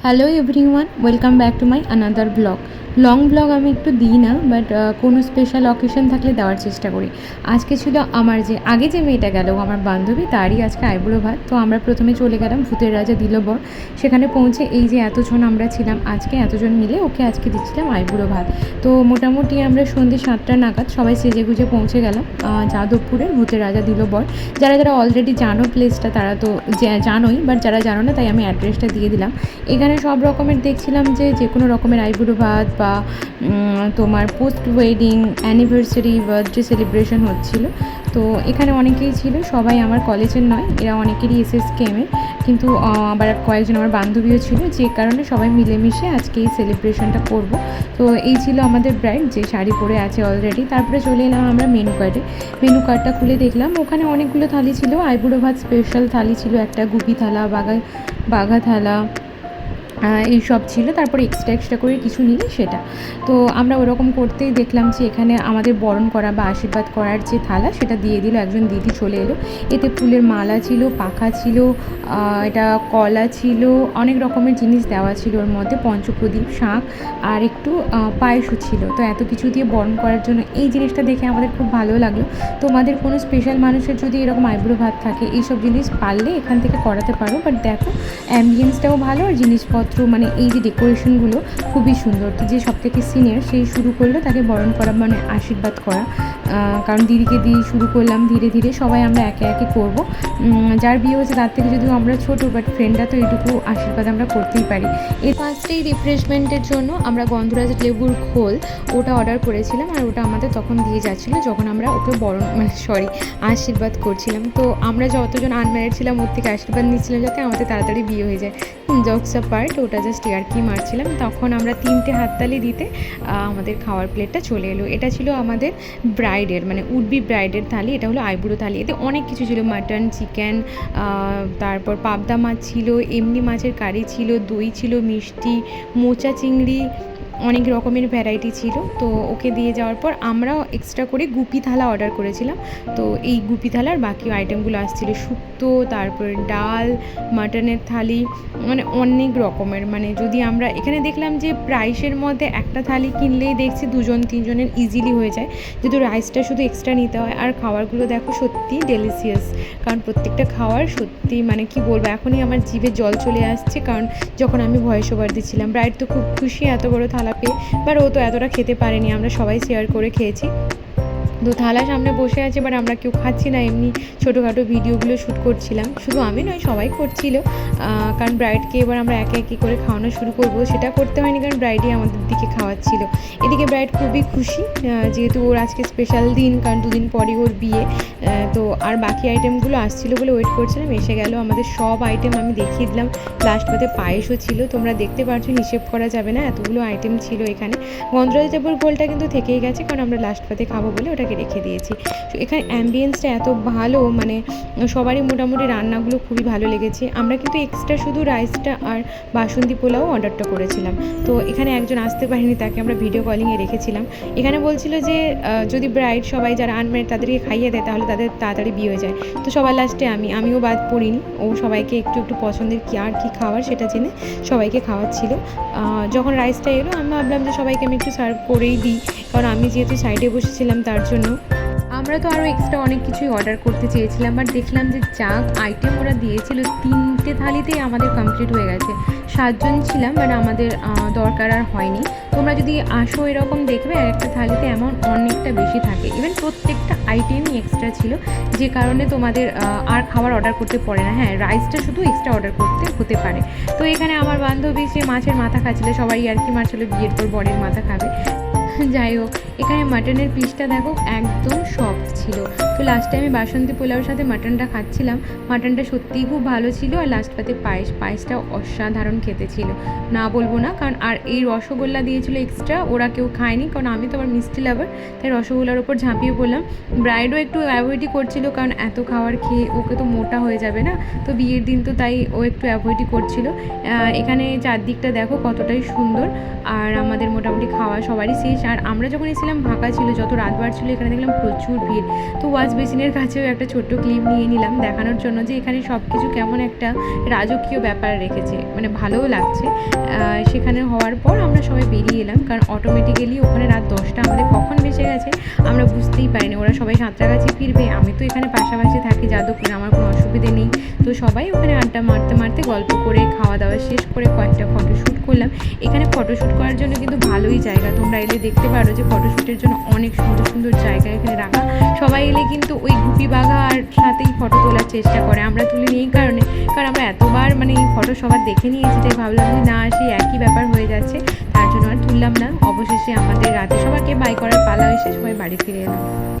hello everyone welcome back to my another blog Long vlog আমি একটু দিই না বাট কোনো স্পেশাল অকেশন থাকলে দেওয়ার চেষ্টা করি। আজকে ছিল আমার যে, আগে যে মেয়েটা গেল আমার বান্ধবী, তারই আজকে আইবুড়ো ভাত। তো আমরা প্রথমে চলে গেলাম ভূতের রাজা দিলবর। সেখানে পৌঁছে এই যে এতজন আমরা ছিলাম আজকে, এতজন মিলে ওকে আজকে দিচ্ছিলাম আইবুড়ো ভাত। তো মোটামুটি আমরা সন্ধ্যে সাতটা নাগাদ সবাই সেজে গুজে পৌঁছে গেলাম যাদবপুরের ভূতের রাজা দিলবর। যারা যারা অলরেডি জানো প্লেসটা তারা তো জানোই বাট যারা জানো না, তাই আমি অ্যাড্রেসটা দিয়ে দিলাম। এখানে সব রকমের দেখছিলাম যে যে কোনো রকমের আইবুড়ো ভাত বা তোমার post wedding anniversary birthday celebration হচ্ছিল। তো এখানে অনেকেই ছিল, সবাই আমার কলেজের নয়, এরা অনেকেরই এসএস কেমের কিন্তু আবার কয়েকজন আমার বান্ধবীও ছিল, যে কারণে সবাই মিলেমিশে আজকে এই সেলিব্রেশনটা করব। তো এই ছিল আমাদের ব্রাইড যে শাড়ি পরে আছে অলরেডি তারপরে চলে এলাম আমরা মেনু কার্ডে মেনু কার্ডটা খুলে দেখলাম, ওখানে অনেকগুলো থালি ছিল। আইবুড়ো ভাত স্পেশাল থালি ছিল, একটা গুপি থালা বাঘা বাঘা থালা এই সব ছিল। তারপরে এক্সট্রা এক্সট্রা করে কিছু নিলে সেটা। তো আমরা ওরকম করতেই দেখলাম যে এখানে আমাদের বরণ করা বা আশীর্বাদ করার যে থালা, সেটা দিয়ে দিল। একজন দিদি চলে এলো। এতে ফুলের মালা ছিল, পাখা ছিল এটা কলা ছিল, অনেক রকমের জিনিস দেওয়া ছিল ওর মধ্যে। পঞ্চপ্রদীপ, শাঁখ আর একটু পায়েসও ছিল। তো এত কিছু দিয়ে বরণ করার জন্য এই জিনিসটা দেখে আমাদের খুব ভালো লাগল। তোমাদের কোনো স্পেশাল মানুষের যদি এরকম আইব্রো ভাত থাকে, এইসব জিনিস পারলে এখান থেকে করাতে পারো। বাট দেখো অ্যাম্বিয়েন্সটাও ভালো আর জিনিসপত্র মানে এই যে ডেকোরেশনগুলো খুবই সুন্দর। যে সব থেকে সিনিয়র সেই শুরু করল তাকে বরণ করা মানে আশীর্বাদ করা। কারণ দিদিকে দিয়ে শুরু করলাম ধীরে ধীরে, সবাই আমরা একে একে করব। যার বিয়ে হয়েছে তার থেকে যদিও আমরা ছোটো বাট ফ্রেন্ডরা তো এইটুকু আশীর্বাদ আমরা করতেই পারি। এর ফার্স্টেই রিফ্রেশমেন্টের জন্য আমরা গন্ধরাজ লেবুর খোল, ওটা অর্ডার করেছিলাম আর ওটা আমাদের তখন দিয়ে যাচ্ছিল যখন আমরা ওকে বরণ মানে সরি আশীর্বাদ করছিলাম। তো আমরা যতজন আনম্যারিড ছিলাম, ওর থেকে আশীর্বাদ নিচ্ছিলাম যাতে আমাদের তাড়াতাড়ি বিয়ে হয়ে যায়। জকস পার্ট ওটা জাস্ট ইয়ারকি মারছিলাম। তখন আমরা তিনটে হাততালি দিতে আমাদের খাওয়ার প্লেটটা চলে এলো। এটা ছিল আমাদের ব্রাইডের মানে উডবি ব্রাইডের থালি, এটা হলো আইবুড়ো থালি। এতে অনেক কিছু ছিল মাটন চিকেন তারপর পাবদা মাছ ছিল, এমনি মাছের কারি ছিল, দই ছিল, মিষ্টি, মোচা চিংড়ি অনেক রকমের ভ্যারাইটি ছিল। তো ওকে দিয়ে যাওয়ার পর আমরাও এক্সট্রা করে গুপি থালা অর্ডার করেছিলাম। তো এই গুপি থালার বাকি আইটেমগুলো আসছিল শুক্তো, তারপর ডাল মাটনের থালি মানে অনেক রকমের। মানে যদি আমরা এখানে দেখলাম যে প্রাইসের মধ্যে একটা থালি কিনলেই দেখছি দুজন, তিনজনের ইজিলি হয়ে যায়। যেহেতু রাইসটা শুধু এক্সট্রা নিতে হয়, আর খাবারগুলো দেখো সত্যি ডেলিসিয়াস কারণ প্রত্যেকটা খাওয়ার সত্যি মানে কি বলব, এখনই আমার জিভে জল চলে আসছে। কারণ যখন আমি ভয়েস ওভার দিচ্ছিলাম ব্রাইড তো খুব খুশি, এত বড় থালা পেয়ে বাট ও তো এতটা খেতে পারেনি আমরা সবাই শেয়ার করে খেয়েছি। তো থালা সামনে বসে আছে বাট আমরা কেউ খাচ্ছি না, এমনি ছোটোখাটো ভিডিওগুলো শ্যুট করছিলাম। শুধু আমি নয়, সবাই করছিল। কারণ ব্রাইডকে এবার আমরা একে একে করে খাওয়ানো শুরু করব। সেটা করতে হয়নি, কারণ ব্রাইডই আমাদের দিকে খাওয়াচ্ছিল। এদিকে ব্রাইড খুবই খুশি যেহেতু ওর আজকে স্পেশাল দিন, কারণ দুদিন পরে ওর বিয়ে। তো আর বাকি আইটেমগুলো আসছিল বলে ওয়েট করছিলাম, এসে গেল। আমাদের সব আইটেম আমি দেখিয়ে দিলাম। লাস্ট পাতে পায়েসও ছিল। তোমরা দেখতে পারছ, হিসেব করা যাবে না, এতগুলো আইটেম ছিল এখানে। গন্ধরাজ গোলটা কিন্তু থেকেই গেছে, কারণ আমরা লাস্ট পাতে খাব বলে ওটাকে রেখে দিয়েছি। তো এখানে অ্যাম্বিয়েন্সটা এত ভালো মানে সবারই মোটামুটি রান্নাগুলো খুবই ভালো লেগেছে। আমরা কিন্তু এক্সট্রা শুধু রাইসটা আর বাসন্তী পোলাও অর্ডারটা করেছিলাম। তো এখানে একজন আসতে পারেনি, তাকে আমরা ভিডিও কলিংয়ে রেখেছিলাম। এখানে বলছিল যে যদি ব্রাইড সবাই যারা আনম্যারিড তাদেরকে খাইয়ে দেয়, তাহলে তাদের তাড়াতাড়ি বিয়ে হয়ে যায়। তো সবার লাস্টে আমি, আমিও বাদ পড়িনি। ও সবাইকে একটু একটু পছন্দের কী আর কী খাওয়ার সেটা জেনে সবাইকে খাওয়াচ্ছিল। যখন রাইসটা এলো, আমি ভাবলাম যে সবাইকে আমি একটু সার্ভ করেই দিই। কারণ আমি যেহেতু সাইডে বসেছিলাম, তার জন্য আমরা তো আরও এক্সট্রা অনেক কিছুই অর্ডার করতে চেয়েছিলাম বাট দেখলাম যে যা আইটেম ওরা দিয়েছিল, তিনটে থালিতেই আমাদের কমপ্লিট হয়ে গেছে। সাতজন ছিলাম বাট আমাদের দরকার আর হয়নি। তোমরা যদি আসো এরকম দেখবে এক একটা থালিতে এমন অনেকটা বেশি থাকে। ইভেন প্রত্যেকটা আইটেমই এক্সট্রা ছিল, যে কারণে তোমাদের আর খাবার অর্ডার করতে পড়ে না। হ্যাঁ রাইসটা শুধু এক্সট্রা অর্ডার করতে হতে পারে। তো এখানে আমার বান্ধবী, সে মাছের মাথা খাচ্ছিল, সবাই আর কি মাছ হলো বিয়ের পর বরের মাথা খাবে। যাই হোক এখানে মাটনের পিসটা দেখো একদম সফট ছিল। তো লাস্টে আমি বাসন্তী পোলাওর সাথে মাটনটা খাচ্ছিলাম। মাটনটা সত্যিই খুব ভালো ছিল আর লাস্ট পাতে পায়েস, পায়েসটা অসাধারণ খেতে ছিল। না বলব না, কারণ আর এই রসগোল্লা দিয়েছিল এক্সট্রা ওরা কেউ খায়নি, কারণ আমি তো আবার মিষ্টি লাভার তাই রসগোল্লার ওপর ঝাঁপিয়ে পড়লাম। ব্রাইডও একটু অ্যাভয়েডই করছিল, কারণ এত খাওয়ার খেয়ে ওকে তো মোটা হয়ে যাবে না। তো বিয়ের দিন তো তাই ও একটু অ্যাভয়েডই করছিল। এখানে চারদিকটা দেখো কতটাই সুন্দর, আর আমাদের মোটামুটি খাওয়া সবারই শেষ। আর আমরা যখন এসেছিলাম ফাঁকা ছিল, যত রাত বাড়ছিল এখানে দেখলাম প্রচুর ভিড়। তো ওয়াশ বেসিনের কাছেও একটা ছোট্ট ক্লিপ নিয়ে নিলাম দেখানোর জন্য যে এখানে সব কিছু কেমন একটা রাজকীয় ব্যাপার রেখেছে মানে ভালোও লাগছে। সেখানে হওয়ার পর আমরা সবাই বেরিয়ে এলাম, কারণ অটোমেটিক্যালি ওখানে রাত দশটা আমাদের কখন বেঁচে গেছে আমরা বুঝতেই পারিনি, ওরা সবাই সাঁতরাগাছি ফিরবে, আমি তো এখানে পাশাপাশি থাকি যাদবপুরে আমার কোনো অসুবিধে নেই। তো সবাই ওখানে আড্ডা মারতে মারতে গল্প করে, খাওয়া দাওয়া শেষ করে কয়েকটা ফটোশ্যুট করলাম। এখানে ফটোশ্যুট করার জন্য কিন্তু ভালোই জায়গা, তোমরা এলে দেখতে পারো যে ফটোশ্যুটের জন্য অনেক সুন্দর সুন্দর জায়গা এখানে রাখা। সবাই এলে কিন্তু ওই গুপি বাঘা আর সাথেই ফটো তোলার চেষ্টা করে, আমরা তুলিনি এই কারণে। কারণ আমরা এতবার মানে এই ফটো সবার দেখে নিয়েছি তাই ভাবলাম যে না, সেই একই ব্যাপার হয়ে যাচ্ছে, তার জন্য আর তুললাম না। অবশেষে আমাদের রাতে সবাইকে বাই করার পালা এসে সবাই বাড়ি ফিরে এলাম